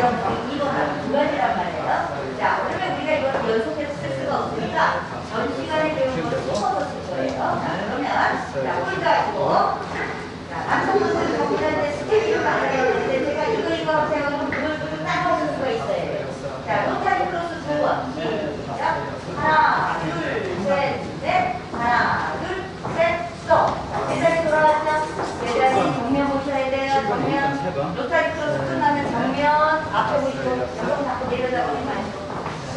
이런 이거랑 두 가지란 말이에요. 자, 그러면 우리가 이건 연속해서 쓸 수가 없으니까 전 시간에 배운 거를 섞어서 쓸 거예요. 자, 그러면 자, 홀 가지고 자, 남성분들 정리하는데 스케줄을 만들어야 되는데 제가 이거 이거 하고 그걸 그걸 따라오는 수가 있어요. 자, 로타리 크로스 두 번. 로타리 크로스 끝나 앞에 보시고 조금 자꾸 내려다보지 마시고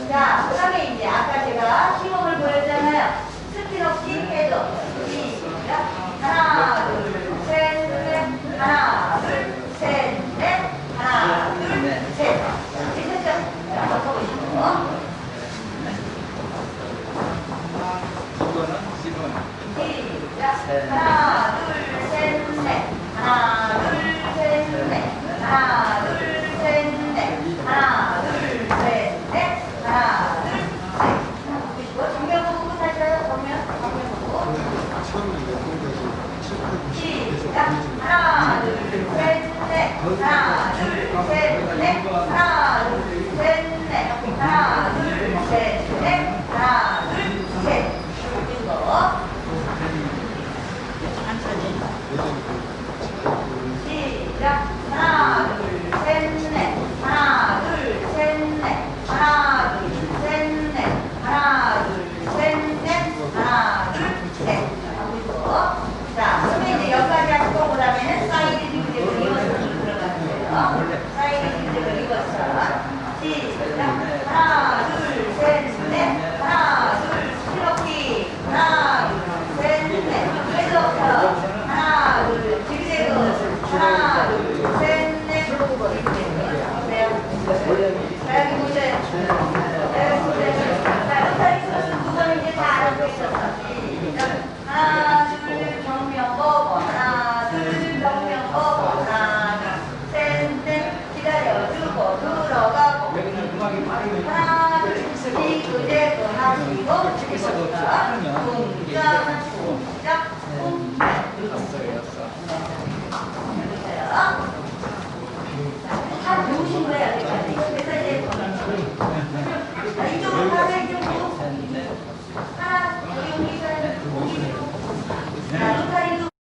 자, 그 다음에 이제 아까 제가 시범을 보였잖아요. 스킬 없이 해줘. 시작. 하나, 둘, 셋, 넷. 하나, 둘, 셋, 넷. 하나, 둘, 셋. 됐죠? 자, 한번 쳐보시고. 시작. 하나, 둘, 셋, 넷. 하나, 하나, 둘, 셋, 넷, 하나. ハーフスリングでをちょっと。